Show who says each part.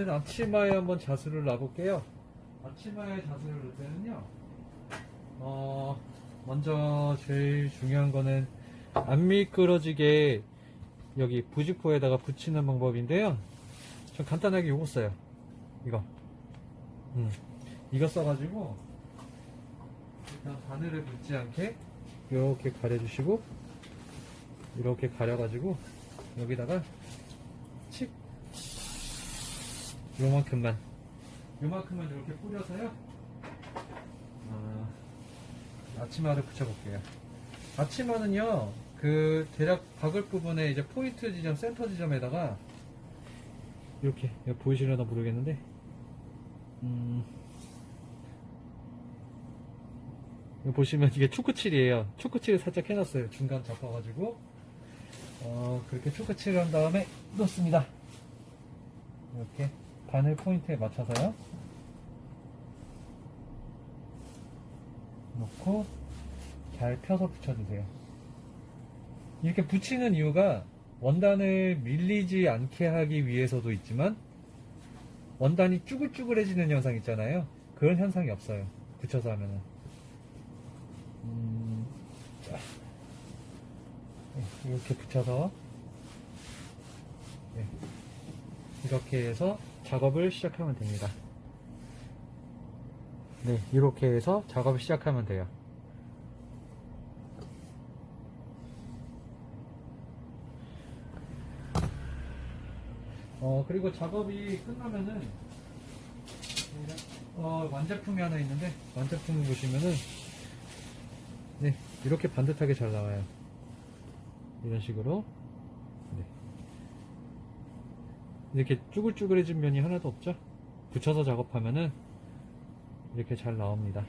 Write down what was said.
Speaker 1: 앞치마에 한번 자수를 놔볼게요. 앞치마에 자수를 넣을 때는요, 어, 먼저 제일 중요한 거는 안 미끄러지게 여기 부직포에다가 붙이는 방법인데요. 좀 간단하게 요거 써요. 이거. 음, 이거 써가지고, 일단 바늘을 붙지 않게 이렇게 가려주시고, 이렇게 가려가지고, 여기다가 칙 요만큼만. 요만큼만 이렇게 뿌려서요? 아, 아치마를 붙여볼게요. 아치마는요 그 대략 박을 부분에 이제 포인트 지점 센터 지점에다가 이렇게 보이시려나 모르겠는데 음 보시면 이게 초크칠이에요. 초크칠을 살짝 해놨어요. 중간 잡아가지고. 어, 그렇게 초크칠을 한 다음에 넣습니다. 이렇게 바늘 포인트에 맞춰서요. 놓고 잘 펴서 붙여주세요. 이렇게 붙이는 이유가 원단을 밀리지 않게 하기 위해서도 있지만 원단이 쭈글쭈글해지는 현상 있잖아요. 그런 현상이 없어요. 붙여서 하면은. 음, 자. 네, 이렇게 붙여서 네, 이렇게 해서 작업을 시작하면 됩니다. 네, 이렇게 해서 작업을 시작하면 돼요. 어, 그리고 작업이 끝나면은 어, 완제품이 하나 있는데 완제품을 보시면은 네, 이렇게 반듯하게 잘 나와요. 이런 식으로 네. 이렇게 쭈글쭈글해진 면이 하나도 없죠? 붙여서 작업하면은 이렇게 잘 나옵니다